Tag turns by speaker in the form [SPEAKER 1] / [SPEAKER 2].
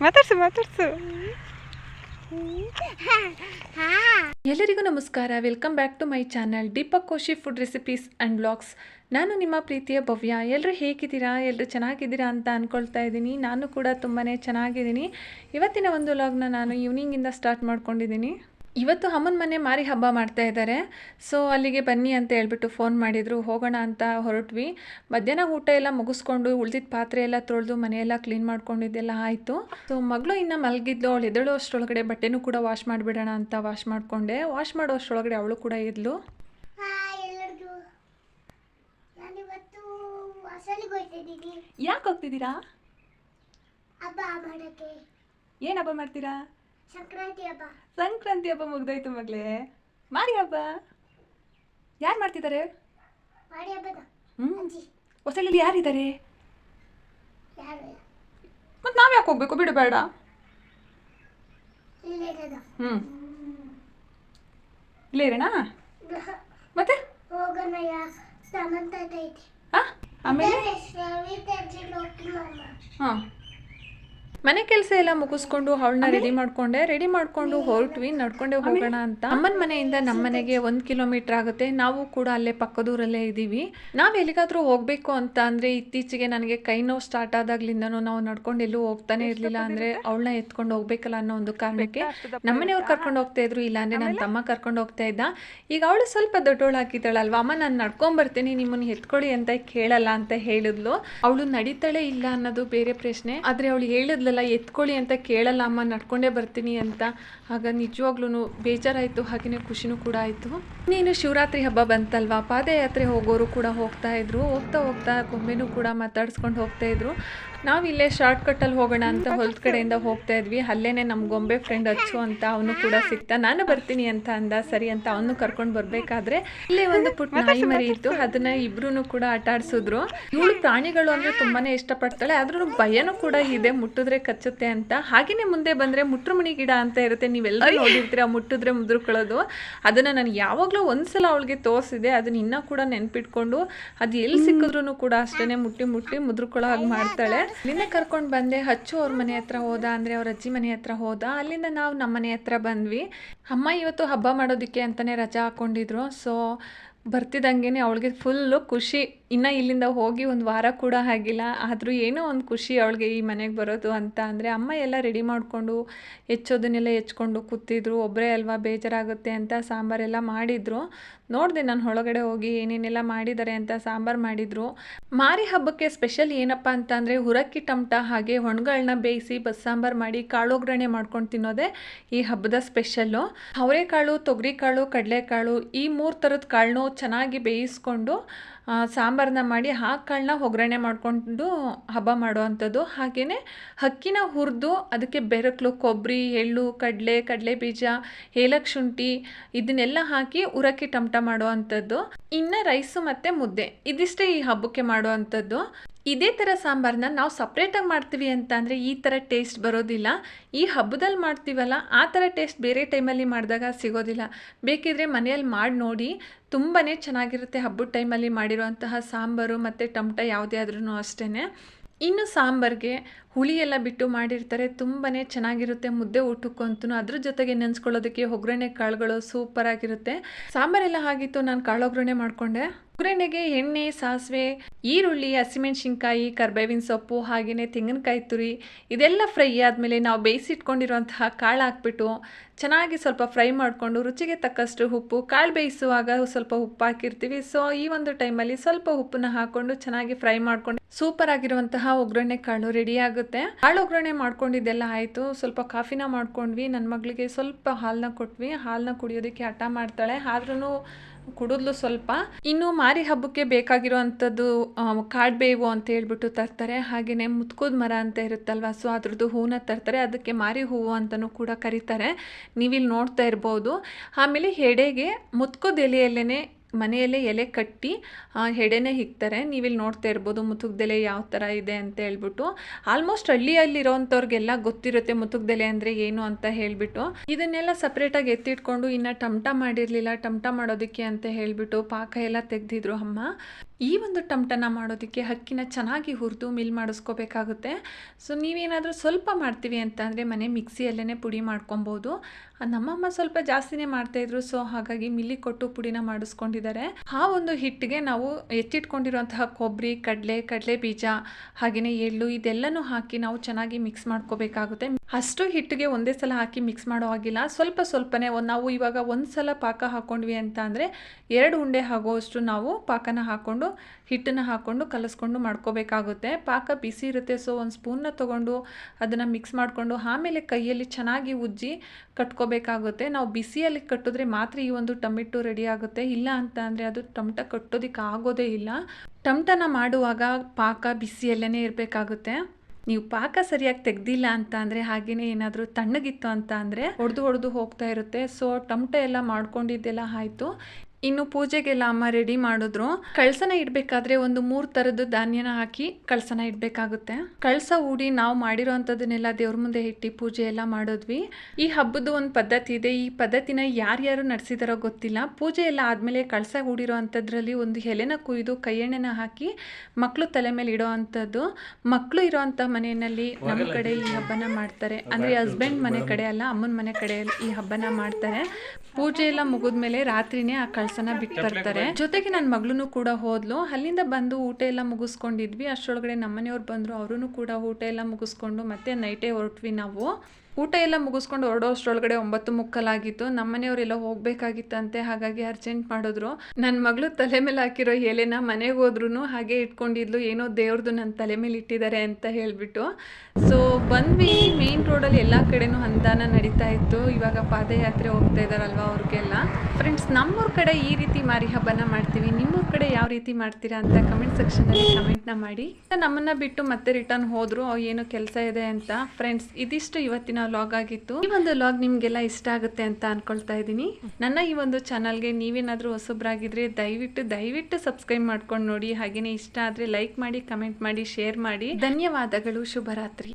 [SPEAKER 1] ಮಾತಾಡ್ಸು ಮಾತಾಡ್ಸು.
[SPEAKER 2] ಹಾ.
[SPEAKER 1] ಎಲ್ಲರಿಗೂ ನಮಸ್ಕಾರ. Welcome back to my channel Deepak Koshi food recipes and blogs ನಾನು ನಿಮ್ಮ ಪ್ರೀತಿಯ ಭವ್ಯ. ಎಲ್ಲರೂ ಹೇಗಿದ್ದೀರಾ? ಎಲ್ಲರೂ ಚೆನ್ನಾಗಿದ್ದೀರಾ ಅಂತ ಅಂದ್ಕೊಳ್ತಾ ಇದ್ದೀನಿ. ನಾನು ಕೂಡ ತುಂಬಾ ಚೆನ್ನಾಗಿದ್ದೀನಿ. ಇವತ್ತಿನ ಒಂದು ವ್ಲಾಗ್ನ ನಾನು ಈವ್ನಿಂಗಿಂದ ಸ್ಟಾರ್ಟ್ ಮಾಡ್ಕೊಂಡಿದ್ದೀನಿ. ಇವತ್ತು ಅಮ್ಮನ ಮನೆ ಮಾರಿ ಹಬ್ಬ ಮಾಡ್ತಾ ಇದ್ದಾರೆ. ಸೊ ಅಲ್ಲಿಗೆ ಬನ್ನಿ ಅಂತ ಹೇಳ್ಬಿಟ್ಟು ಫೋನ್ ಮಾಡಿದರು. ಹೋಗೋಣ ಅಂತ ಹೊರಟ್ವಿ. ಮಧ್ಯಾಹ್ನ ಊಟ ಎಲ್ಲ ಮುಗಿಸ್ಕೊಂಡು ಉಳಿದಿದ್ದ ಪಾತ್ರೆ ಎಲ್ಲ ತೊಳೆದು ಮನೆಯೆಲ್ಲ ಕ್ಲೀನ್ ಮಾಡ್ಕೊಂಡಿದ್ದೆಲ್ಲ ಆಯಿತು. ಸೊ ಮಗಳು ಇನ್ನು ಮಲಗಿದ್ದು ಅವಳು ಎದಳು ಅಷ್ಟರೊಳಗಡೆ ಬಟ್ಟೆನೂ ಕೂಡ ವಾಶ್ ಮಾಡಿಬಿಡೋಣ ಅಂತ ವಾಶ್ ಮಾಡಿಕೊಂಡೆ. ವಾಶ್ ಮಾಡೋ ಅಷ್ಟರೊಳಗಡೆ ಅವಳು ಕೂಡ ಇದ್ಲು ಯಾಕೆ ಹೋಗ್ತಿದ್ದೀರಾ?
[SPEAKER 2] ಹಬ್ಬ ಮಾಡೋಕ್ಕೆ.
[SPEAKER 1] ಏನು ಹಬ್ಬ ಮಾಡ್ತೀರಾ?
[SPEAKER 2] ಸಂಕ್ರಾಂತಿ ಹಬ್ಬ.
[SPEAKER 1] ಸಂಕ್ರಾಂತಿ ಹಬ್ಬ ಮುಗ್ದೋಯ್ತು ಮಗಳೇ. ಮಾರಿ ಹಬ್ಬ. ಯಾರು ಮಾಡ್ತಿದ್ದಾರೆ?
[SPEAKER 2] ಮಾಡಿ ಹಬ್ಬದ
[SPEAKER 1] ಹ್ಞೂ ಯಾರಿದ್ದಾರೆ?
[SPEAKER 2] ಯಾರು ನಾವ್
[SPEAKER 1] ಮತ್ತು ನಾವು ಯಾಕೆ ಹೋಗ್ಬೇಕು? ಬಿಡು ಬೇಡ.
[SPEAKER 2] ಇಲ್ಲೇ ಇರೋದು.
[SPEAKER 1] ಹ್ಞೂ ಇಲ್ಲೇ ಇರೋಣ? ಮತ್ತೆ?
[SPEAKER 2] ಹೋಗೋಣ ಯಾ ಸಮಂತ ಐತಿ
[SPEAKER 1] ಹಾಂ ಆಮೇಲೆ?
[SPEAKER 2] ಶ್ರವಿತ ಹೋಗ್ತೀನಿ
[SPEAKER 1] ಹಾಂ. ಮನೆ ಕೆಲಸ ಎಲ್ಲ ಮುಗಿಸ್ಕೊಂಡು ಅವಳನ್ನ ರೆಡಿ ಮಾಡ್ಕೊಂಡೆ. ರೆಡಿ ಮಾಡ್ಕೊಂಡು ಹೊರಟ್ವಿ ನಡ್ಕೊಂಡೆ ಹೋಗೋಣ ಅಂತ. ಅಮ್ಮನ ಮನೆಯಿಂದ ನಮ್ಮ ಮನೆಗೆ ಒಂದ್ ಕಿಲೋಮೀಟರ್ ಆಗುತ್ತೆ. ನಾವು ಕೂಡ ಅಲ್ಲೇ ಪಕ್ಕದೂರಲ್ಲೇ ಇದ್ದೀವಿ ನಾವು ಎಲ್ಲಿಗಾದ್ರೂ ಹೋಗ್ಬೇಕು ಅಂತ ಅಂದ್ರೆ ಇತ್ತೀಚೆಗೆ ನನಗೆ ಕೈ ನೋವು ಸ್ಟಾರ್ಟ್ ಆದಾಗ್ಲಿಂದನೂ ನಾವು ನಡ್ಕೊಂಡು ಎಲ್ಲೂ ಹೋಗ್ತಾನೆ ಇರ್ಲಿಲ್ಲ ಅಂದ್ರೆ ಅವಳನ್ನ ಎತ್ಕೊಂಡು ಹೋಗ್ಬೇಕಲ್ಲ ಅನ್ನೋ ಒಂದು ಕಾರಣಕ್ಕೆ ನಮ್ಮನೆಯವ್ರು ಕರ್ಕೊಂಡು ಹೋಗ್ತಾ ಇದ್ರು. ಇಲ್ಲಾಂದ್ರೆ ನನ್ನ ತಮ್ಮ ಕರ್ಕೊಂಡು ಹೋಗ್ತಾ ಇದ್ದ. ಈಗ ಅವಳು ಸ್ವಲ್ಪ ದೊಡ್ಡವಳು ಹಾಕಿದ್ದಾಳಲ್ವ ಅಮ್ಮ ನಾನು ನಡ್ಕೊಂಬರ್ತೀನಿ ನಿಮ್ಮನ್ನ ಎತ್ಕೊಳ್ಳಿ ಅಂತ ಕೇಳಲ್ಲ ಅಂತ ಹೇಳಿದ್ಲು. ಅವಳು ನಡೀತಾಳೆ ಇಲ್ಲ ಅನ್ನೋದು ಬೇರೆ ಪ್ರಶ್ನೆ. ಆದ್ರೆ ಅವಳು ಹೇಳಿದ್ಲಲ್ಲ ಎತ್ಕೊಳ್ಳಿ ಅಂತ ಕೇಳಲ್ಲ, ಅಮ್ಮ ನಡ್ಕೊಂಡೇ ಬರ್ತೀನಿ ಅಂತ. ಆಗ ನಿಜವಾಗ್ಲೂ ಬೇಜಾರಾಯಿತು ಹಾಗೆಯೇ ಖುಷಿನೂ ಕೂಡ ಆಯಿತು. ನೀನು ಶಿವರಾತ್ರಿ ಹಬ್ಬ ಬಂತಲ್ವಾ? ಪಾದಯಾತ್ರೆ ಹೋಗೋರು ಕೂಡ ಹೋಗ್ತಾ ಇದ್ರು, ಹೋಗ್ತಾ ಹೋಗ್ತಾ ಗೊಂಬೆನೂ ಕೂಡ ಮಾತಾಡಿಸ್ಕೊಂಡು ಹೋಗ್ತಾ ಇದ್ರು. ನಾವು ಇಲ್ಲೇ ಶಾರ್ಟ್ ಕಟ್ಟಲ್ಲಿ ಹೋಗೋಣ ಅಂತ ಹೊಲದ ಕಡೆಯಿಂದ ಹೋಗ್ತಾ ಇದ್ವಿ. ಅಲ್ಲೇನೆ ನಮ್ಮ ಗೊಂಬೆ ಫ್ರೆಂಡ್ ಅಚ್ಚು ಅಂತ ಅವನು ಕೂಡ ಸಿಕ್ತ. ನಾನು ಬರ್ತೀನಿ ಅಂತ ಅಂದ ಸರಿ ಅಂತ ಅವನು ಕರ್ಕೊಂಡು ಬರಬೇಕಾದ್ರೆ ಇಲ್ಲೇ ಒಂದು ಪುಟ್ಟ ನಾಯಿ ಮರಿ ಇತ್ತು. ಅದನ್ನ ಇಬ್ರು ಕೂಡ ಆಟ ಆಡ್ಸಿದ್ರು. ಇವಳು ಪ್ರಾಣಿಗಳು ಅಂದ್ರೆ ತುಂಬಾನೇ ಇಷ್ಟಪಡ್ತಾಳೆ. ಆದ್ರೂ ಭಯನೂ ಕೂಡ ಇದೆ. ಮುಟ್ಟಿದ್ರೆ ಕಚ್ಚುತ್ತೆ ಅಂತ. ಹಾಗೇನೆ ಮುಂದೆ ಬಂದ್ರೆ ಮುಟ್ರುಮಣಿ ಗಿಡ ಅಂತ ಇರುತ್ತೆ. ನೀವೆಲ್ಲರೂ ನೋಡಿರ್ತೀರ ಮುಟ್ಟಿದ್ರೆ ಮುದ್ರುಕೊಳ್ಳೋದು. ಅದನ್ನ ನಾನು ಯಾವಾಗಲೂ ಒಂದ್ಸಲ ಅವಳಿಗೆ ತೋರಿಸಿದೆ ಅದನ್ನ ಇನ್ನೂ ಕೂಡ ನೆನ್ಪಿಟ್ಕೊಂಡು ಅದು ಎಲ್ಲಿ ಸಿಕ್ಕಿದ್ರು ಕೂಡ ಅಷ್ಟೇನೆ ಮುಟ್ಟಿ ಮುಟ್ಟಿ ಮುದ್ರುಕೊಳ್ಳೋ ಹಾಗೆ ಮಾಡ್ತಾಳೆ. ಅಲ್ಲಿಂದ ಕರ್ಕೊಂಡು ಬಂದೆ, ಹಚ್ಚು ಅವ್ರ ಮನೆ ಹತ್ರ ಹೋದ, ಅಂದರೆ ಅವ್ರ ಅಜ್ಜಿ ಮನೆ ಹತ್ರ ಹೋದ. ಅಲ್ಲಿಂದ ನಾವು ನಮ್ಮ ಮನೆ ಹತ್ರ ಬಂದ್ವಿ. ಅಮ್ಮ ಇವತ್ತು ಹಬ್ಬ ಮಾಡೋದಕ್ಕೆ ಅಂತಲೇ ರಜಾ ಹಾಕ್ಕೊಂಡಿದ್ರು ಸೊ ಬರ್ತಿದ್ದಂಗೆ ಅವಳಿಗೆ ಫುಲ್ಲು ಖುಷಿ. ಇನ್ನು ಇಲ್ಲಿಂದ ಹೋಗಿ ಒಂದು ವಾರ ಕೂಡ ಆಗಿಲ್ಲ. ಆದರೂ ಏನೋ ಒಂದು ಖುಷಿ ಅವಳಿಗೆ ಈ ಮನೆಗೆ ಬರೋದು ಅಂತ. ಅಂದರೆ ಅಮ್ಮ ಎಲ್ಲ ರೆಡಿ ಮಾಡಿಕೊಂಡು ಹೆಚ್ಚೋದನ್ನೆಲ್ಲ ಹೆಚ್ಕೊಂಡು ಕೂತಿದ್ರು. ಒಬ್ಬರೇ ಅಲ್ವಾ ಬೇಜಾರಾಗುತ್ತೆ ಅಂತ ಸಾಂಬಾರೆಲ್ಲ ಮಾಡಿದರು. ನೋಡಿದೆ ನಾನು ಒಳಗಡೆ ಹೋಗಿ ಏನೇನೆಲ್ಲ ಮಾಡಿದ್ದಾರೆ ಅಂತ ಸಾಂಬಾರು ಮಾಡಿದರು. ಮಾರಿ ಹಬ್ಬಕ್ಕೆ ಸ್ಪೆಷಲ್ ಏನಪ್ಪ ಅಂತ ಅಂದರೆ ಹುರಕ್ಕಿ ಟಮಟ ಹಾಗೆ ಹೊಣ್ಗಳನ್ನ ಬೇಯಿಸಿ ಬಸ್ ಸಾಂಬಾರು ಮಾಡಿ ಕಾಳೊಗ್ಗರಣೆ ಮಾಡ್ಕೊಂಡು ತಿನ್ನೋದೇ ಈ ಹಬ್ಬದ ಸ್ಪೆಷಲ್ಲು ಅವರೆಕಾಳು, ತೊಗರಿಕಾಳು, ಕಡಲೆಕಾಳು ಈ ಮೂರು ಥರದ ಕಾಳನ್ನೂ ಚೆನ್ನಾಗಿ ಬೇಯಿಸ್ಕೊಂಡು ಸಾಂಬಾರನ್ನ ಮಾಡಿ ಆ ಕಾಳನ್ನ ಒಗ್ಗರಣೆ ಮಾಡಿಕೊಂಡು ಹಬ್ಬ ಮಾಡುವಂಥದ್ದು. ಹಾಗೆಯೇ ಹಕ್ಕಿನ ಹುರಿದು ಅದಕ್ಕೆ ಬೆರಕಲು ಕೊಬ್ಬರಿ ಎಳ್ಳು, ಕಡಲೆ ಕಡಲೆ ಬೀಜ ಏಲಕ್ಕಿ ಶುಂಠಿ ಇದನ್ನೆಲ್ಲ ಹಾಕಿ ಉರಕ್ಕಿ ಟಮಟ ಮಾಡುವಂಥದ್ದು. ಇನ್ನು ರೈಸು ಮತ್ತು ಮುದ್ದೆ. ಇದಿಷ್ಟೇ ಈ ಹಬ್ಬಕ್ಕೆ ಮಾಡುವಂಥದ್ದು. ಇದೇ ಥರ ಸಾಂಬಾರನ್ನ ನಾವು ಸಪ್ರೇಟಾಗಿ ಮಾಡ್ತೀವಿ ಅಂತ ಅಂದರೆ ಈ ಥರ ಟೇಸ್ಟ್ ಬರೋದಿಲ್ಲ. ಈ ಹಬ್ಬದಲ್ಲಿ ಮಾಡ್ತೀವಲ್ಲ, ಆ ಥರ ಟೇಸ್ಟ್ ಬೇರೆ ಟೈಮಲ್ಲಿ ಮಾಡಿದಾಗ ಸಿಗೋದಿಲ್ಲ. ಬೇಕಿದ್ರೆ ಮನೆಯಲ್ಲಿ ಮಾಡಿ ನೋಡಿ ತುಂಬಾ ಚೆನ್ನಾಗಿರುತ್ತೆ ಹಬ್ಬದ ಟೈಮಲ್ಲಿ ಮಾಡಿರುವಂತಹ ಸಾಂಬಾರು ಮತ್ತು ಟಮಟ ಯಾವುದೇ ಆದ್ರೂ ಅಷ್ಟೇ ಇನ್ನು ಸಾಂಬಾರಿಗೆ ಹುಳಿ ಎಲ್ಲ ಬಿಟ್ಟು ಮಾಡಿರ್ತಾರೆ ತುಂಬಾ ಚೆನ್ನಾಗಿರುತ್ತೆ ಮುದ್ದೆ ಊಟಕ್ಕಂತೂ. ಅದ್ರ ಜೊತೆಗೆ ನೆನೆಸ್ಕೊಳ್ಳೋದಕ್ಕೆ ಒಗ್ಗರಣೆ ಕಾಳುಗಳು ಸೂಪರ್ ಆಗಿರುತ್ತೆ. ಸಾಂಬಾರೆಲ್ಲ ಆಗಿತ್ತು, ನಾನು ಕಾಳು ಒಗ್ಗರಣೆ ಮಾಡಿಕೊಂಡೆ. ಒಗ್ಗರಣೆಗೆ ಎಣ್ಣೆ, ಸಾಸಿವೆ, ಈರುಳ್ಳಿ ಹಸಿಮೆಣಸಿನ್ಕಾಯಿ ಕರ್ಬೇವಿನ ಸೊಪ್ಪು ಹಾಗೆಯೇ ತೆಂಗಿನಕಾಯಿ ತುರಿ, ಇದೆಲ್ಲ ಫ್ರೈ ಆದಮೇಲೆ ನಾವು ಬೇಯಿಸಿಟ್ಕೊಂಡಿರುವಂತಹ ಕಾಳು ಹಾಕ್ಬಿಟ್ಟು ಚೆನ್ನಾಗಿ ಸ್ವಲ್ಪ ಫ್ರೈ ಮಾಡಿಕೊಂಡು ರುಚಿಗೆ ತಕ್ಕಷ್ಟು ಉಪ್ಪು, ಕಾಳು ಬೇಯಿಸುವಾಗ ಸ್ವಲ್ಪ ಉಪ್ಪು ಹಾಕಿರ್ತೀವಿ. ಸೊ ಈ ಒಂದು ಟೈಮಲ್ಲಿ ಸ್ವಲ್ಪ ಉಪ್ಪನ್ನ ಹಾಕ್ಕೊಂಡು ಚೆನ್ನಾಗಿ ಫ್ರೈ ಮಾಡಿಕೊಂಡು ಸೂಪರ್ ಆಗಿರುವಂತಹ ಒಗ್ಗರಣೆ ಕಾಳು ರೆಡಿ ಆಗುತ್ತೆ ಹಾಳು ಒಗ್ಗರಣೆ ಮಾಡ್ಕೊಂಡಿದ್ದೆಲ್ಲ ಆಯಿತು. ಸ್ವಲ್ಪ ಕಾಫಿನ ಮಾಡ್ಕೊಂಡ್ವಿ. ನನ್ನ ಮಗಳಿಗೆ ಸ್ವಲ್ಪ ಹಾಲನ್ನ ಕೊಟ್ವಿ. ಹಾಲನ್ನ ಕುಡಿಯೋದಕ್ಕೆ ಹಠ ಮಾಡ್ತಾಳೆ. ಆದ್ರೂ ಕುಡಿದ್ಲು ಸ್ವಲ್ಪ. ಇನ್ನು ಮಾರಿ ಹಬ್ಬಕ್ಕೆ ಬೇಕಾಗಿರುವಂಥದ್ದು ಕಾಡ್ಬೇವು ಅಂತ ಹೇಳ್ಬಿಟ್ಟು ತರ್ತಾರೆ. ಹಾಗೆಯೇ ಮುತ್ಕೋದ್ ಮರ ಅಂತ ಇರುತ್ತಲ್ವ, ಸೊ ಅದ್ರದ್ದು ಹೂವನ್ನ ತರ್ತಾರೆ. ಅದಕ್ಕೆ ಮಾರಿ ಹೂವು ಅಂತಲೂ ಕೂಡ ಕರೀತಾರೆ. ನೀವಿಲ್ಲಿ ನೋಡ್ತಾ ಇರ್ಬೋದು. ಆಮೇಲೆ ಎಡೆಗೆ ಮುತ್ಕೋದ್ ಎಲೆಯಲ್ಲೇ ಮನೆಯಲ್ಲೇ ಎಲೆ ಕಟ್ಟಿ ಹೆಡೆನೆ ಹಿಕ್ತಾರೆ. ನೀವಿಲ್ಲಿ ನೋಡ್ತಾ ಇರ್ಬೋದು ಮುತುಗ್ದೆಲೆ ಯಾವ ಥರ ಇದೆ ಅಂತ ಹೇಳ್ಬಿಟ್ಟು. ಆಲ್ಮೋಸ್ಟ್ ಹಳ್ಳಿಯಲ್ಲಿರೋಂಥವ್ರಿಗೆಲ್ಲ ಗೊತ್ತಿರುತ್ತೆ ಮುತುಗ್ದೆಲೆ ಅಂದರೆ ಏನು ಅಂತ ಹೇಳ್ಬಿಟ್ಟು. ಇದನ್ನೆಲ್ಲ ಸಪ್ರೇಟಾಗಿ ಎತ್ತಿಟ್ಕೊಂಡು ಇನ್ನು ಟಮಟ ಮಾಡಿರಲಿಲ್ಲ ಟಮಟ ಮಾಡೋದಕ್ಕೆ ಅಂತ ಹೇಳ್ಬಿಟ್ಟು ಪಾಕ ಎಲ್ಲ ತೆಗೆದಿದ್ರು ಅಮ್ಮ. ಈ ಒಂದು ಟಮಟನ ಮಾಡೋದಕ್ಕೆ ಹಕ್ಕಿನ ಚೆನ್ನಾಗಿ ಹುರಿದು ಮಿಲ್ ಮಾಡಿಸ್ಕೋಬೇಕಾಗುತ್ತೆ. ಸೊ, ನೀವೇನಾದರೂ ಸ್ವಲ್ಪ ಮಾಡ್ತೀವಿ ಅಂತ ಅಂದರೆ ಮನೆ ಮಿಕ್ಸಿಯಲ್ಲೇ ಪುಡಿ ಮಾಡ್ಕೊಬೋದು. ನಮ್ಮಮ್ಮ ಸ್ವಲ್ಪ ಜಾಸ್ತಿನೇ ಮಾಡ್ತಾಯಿದ್ರು ಸೊ ಹಾಗಾಗಿ ಮಿಲ್ಲಿ ಕೊಟ್ಟು ಪುಡಿನ ಮಾಡಿಸ್ಕೊಂಡಿದ್ದಾರೆ ಆ ಒಂದು ಹಿಟ್ಟಿಗೆ ನಾವು ಎತ್ತಿಟ್ಕೊಂಡಿರುವಂತಹ ಕೊಬ್ಬರಿ ಕಡಲೆ ಕಡಲೆ ಬೀಜ ಹಾಗೆಯೇ ಎಳ್ಳು ಇದೆಲ್ಲನೂ ಹಾಕಿ ನಾವು ಚೆನ್ನಾಗಿ ಮಿಕ್ಸ್ ಮಾಡ್ಕೋಬೇಕಾಗುತ್ತೆ. ಅಷ್ಟು ಹಿಟ್ಟಿಗೆ ಒಂದೇ ಸಲ ಹಾಕಿ ಮಿಕ್ಸ್ ಮಾಡೋ ಹಾಗಿಲ್ಲ. ಸ್ವಲ್ಪ ಸ್ವಲ್ಪನೇ ನಾವು ಇವಾಗ ಒಂದು ಸಲ ಪಾಕ ಹಾಕ್ಕೊಂಡ್ವಿ ಅಂತ ಅಂದರೆ ಎರಡು ಉಂಡೆ ಆಗೋವಷ್ಟು ನಾವು ಪಾಕನ ಹಾಕ್ಕೊಂಡು ಹಿಟ್ಟನ್ನು ಹಾಕ್ಕೊಂಡು ಕಲಸ್ಕೊಂಡು ಮಾಡ್ಕೋಬೇಕಾಗುತ್ತೆ. ಪಾಕ ಬಿಸಿ ಇರುತ್ತೆ ಸೊ ಒಂದು ಸ್ಪೂನ್ನ ತೊಗೊಂಡು ಅದನ್ನು ಮಿಕ್ಸ್ ಮಾಡಿಕೊಂಡು ಆಮೇಲೆ ಕೈಯಲ್ಲಿ ಚೆನ್ನಾಗಿ ಉಜ್ಜಿ ಕಟ್ಕೋಬೇಕಾಗುತ್ತೆ. ನಾವು ಬಿಸಿಯಲ್ಲಿ ಕಟ್ಟಿದ್ರೆ ಮಾತ್ರ ಈ ಒಂದು ಟೊಮೆಟೊ ರೆಡಿ ಆಗುತ್ತೆ. ಇಲ್ಲ ಅಂತ ಅಂದರೆ ಅದು ಟಮಟ ಕಟ್ಟೋದಕ್ಕೆ ಆಗೋದೇ ಇಲ್ಲ. ಟಮಟನ ಮಾಡುವಾಗ ಪಾಕ ಬಿಸಿಯಲ್ಲೇ ಇರಬೇಕಾಗುತ್ತೆ. ನೀವು ಪಾಕ ಸರಿಯಾಗಿ ತೆಗ್ದಿಲ್ಲ ಅಂತ ಅಂದರೆ ಹಾಗೆಯೇ ಏನಾದರೂ ತಣ್ಣಗಿತ್ತು ಅಂತ ಅಂದರೆ ಹೊಡೆದು ಹೊಡೆದು ಹೋಗ್ತಾ ಇರುತ್ತೆ. ಸೊ ಟಮಟೆ ಎಲ್ಲ ಮಾಡ್ಕೊಂಡಿದ್ದೆಲ್ಲ ಆಯಿತು. ಇನ್ನು ಪೂಜೆಗೆಲ್ಲ ಅಮ್ಮ ರೆಡಿ ಮಾಡಿದ್ರು. ಕಳಸನ ಇಡಬೇಕಾದ್ರೆ ಒಂದು ಮೂರು ಥರದ ಧಾನ್ಯನ ಹಾಕಿ ಕಳಸನ ಇಡಬೇಕಾಗುತ್ತೆ. ಕಳಸ ಹೂಡಿ ನಾವು ಮಾಡಿರೋವಂಥದ್ದನ್ನೆಲ್ಲ ದೇವ್ರ ಮುಂದೆ ಇಟ್ಟು ಪೂಜೆ ಎಲ್ಲ ಮಾಡಿದ್ವಿ. ಈ ಹಬ್ಬದ ಒಂದು ಪದ್ಧತಿ ಇದೆ. ಈ ಪದ್ಧತಿನ ಯಾರ್ಯಾರು ನಡೆಸಿದಾರೋ ಗೊತ್ತಿಲ್ಲ. ಪೂಜೆ ಎಲ್ಲ ಆದಮೇಲೆ ಕಳಸ ಹೂಡಿರೋ ಅಂಥದ್ರಲ್ಲಿ ಒಂದು ಎಲೆನ ಕುಯ್ದು ಕೈಯೆಣ್ಣೆನ ಹಾಕಿ ಮಕ್ಕಳು ತಲೆ ಮೇಲೆ ಇಡೋ ಅಂಥದ್ದು ಮಕ್ಕಳು ಇರೋವಂಥ ಮನೆಯಲ್ಲಿ ನಮ್ಮ ಕಡೆ ಈ ಹಬ್ಬನ ಮಾಡ್ತಾರೆ. ಅಂದರೆ ಹಸ್ಬೆಂಡ್ ಮನೆ ಕಡೆ ಅಲ್ಲ ಅಮ್ಮನ ಮನೆ ಕಡೆ ಈ ಹಬ್ಬನ ಮಾಡ್ತಾರೆ. ಪೂಜೆ ಎಲ್ಲ ಮುಗಿದ್ಮೇಲೆ ರಾತ್ರಿನೇ ಆ ಕಳಸನ ಬಿಟ್ಟು ಬರ್ತಾರೆ. ಜೊತೆಗೆ ನನ್ನ ಮಗಳೂ ಕೂಡ ಹೋದ್ಲು. ಅಲ್ಲಿಂದ ಬಂದು ಊಟ ಎಲ್ಲ ಮುಗಿಸ್ಕೊಂಡಿದ್ವಿ. ಅಷ್ಟರೊಳಗಡೆ ನಮ್ಮನೆಯವ್ರು ಬಂದರು ಅವರು ಕೂಡ ಊಟ ಎಲ್ಲ ಮುಗಿಸ್ಕೊಂಡು ಮತ್ತೆ ನೈಟೇ ಹೊರಟ್ವಿ ನಾವು. ಊಟ ಎಲ್ಲ ಮುಗಿಸ್ಕೊಂಡು ಹೊರಡೋ ಅಷ್ಟರೊಳಗಡೆ ಒಂಬತ್ತು ಮುಕ್ಕಲಾಗಿತ್ತು. ನಮ್ಮನೆಯವರೆಲ್ಲ ಹೋಗ್ಬೇಕಾಗಿತ್ತಂತೆ, ಹಾಗಾಗಿ ಅರ್ಜೆಂಟ್ ಮಾಡಿದ್ರು. ನನ್ನ ಮಗಳು ತಲೆ ಮೇಲೆ ಹಾಕಿರೋ ಎಲೆನ ಮನೆಗೆ ಹೋದ್ರೂ ಹಾಗೆ ಇಟ್ಕೊಂಡಿದ್ಲು. ಏನೋ ದೇವ್ರದ್ದು ನನ್ನ ತಲೆ ಮೇಲೆ ಇಟ್ಟಿದ್ದಾರೆ ಅಂತ ಹೇಳಿಬಿಟ್ಟು. ಸೊ ಬಂದ್ವಿ. ಮೇನ್ ರೋಡಲ್ಲಿ ಎಲ್ಲ ಕಡೆನೂ ಹಂದಾನ ನಡೀತಾ ಇತ್ತು. ಇವಾಗ ಪಾದಯಾತ್ರೆ ಹೋಗ್ತಾ ಇದ್ದಾರಲ್ವ ಅವ್ರಿಗೆಲ್ಲ. ಫ್ರೆಂಡ್ಸ್ ನಮ್ಮೂರ ಕಡೆ ಈ ರೀತಿ ಮಾರಿ ಹಬ್ಬನ ಮಾಡ್ತೀವಿ. ನಿಮ್ಮೂರ ಕಡೆ ಯಾವ ರೀತಿ ಮಾಡ್ತೀರಾ ಅಂತ ಕಮೆಂಟ್ ಸೆಕ್ಷನಲ್ಲಿ ಕಮೆಂಟ್ನ ಮಾಡಿ. ನಮ್ಮನ್ನ ಬಿಟ್ಟು ಮತ್ತೆ ರಿಟರ್ನ್ ಹೋದ್ರು. ಏನೋ ಕೆಲಸ ಇದೆ ಅಂತ. ಫ್ರೆಂಡ್ಸ್ ಇದಿಷ್ಟು ಇವತ್ತಿನ ಲಾಗ್ ಆಗಿತ್ತು. ಈ ಒಂದು ಲಾಗ್ ನಿಮ್ಗೆಲ್ಲ ಇಷ್ಟ ಆಗುತ್ತೆ ಅಂತ ಅನ್ಕೊಳ್ತಾ ಇದ್ದೀನಿ. ನನ್ನ ಈ ಒಂದು ಚಾನಲ್ಗೆ ನೀವೇನಾದ್ರೂ ಹೊಸಬ್ರಾಗಿದ್ರೆ ದಯವಿಟ್ಟು ದಯವಿಟ್ಟು ಸಬ್ಸ್ಕ್ರೈಬ್ ಮಾಡ್ಕೊಂಡು ನೋಡಿ. ಹಾಗೇನೆ ಇಷ್ಟ ಆದ್ರೆ ಲೈಕ್ ಮಾಡಿ ಕಮೆಂಟ್ ಮಾಡಿ ಶೇರ್ ಮಾಡಿ. ಧನ್ಯವಾದಗಳು. ಶುಭರಾತ್ರಿ.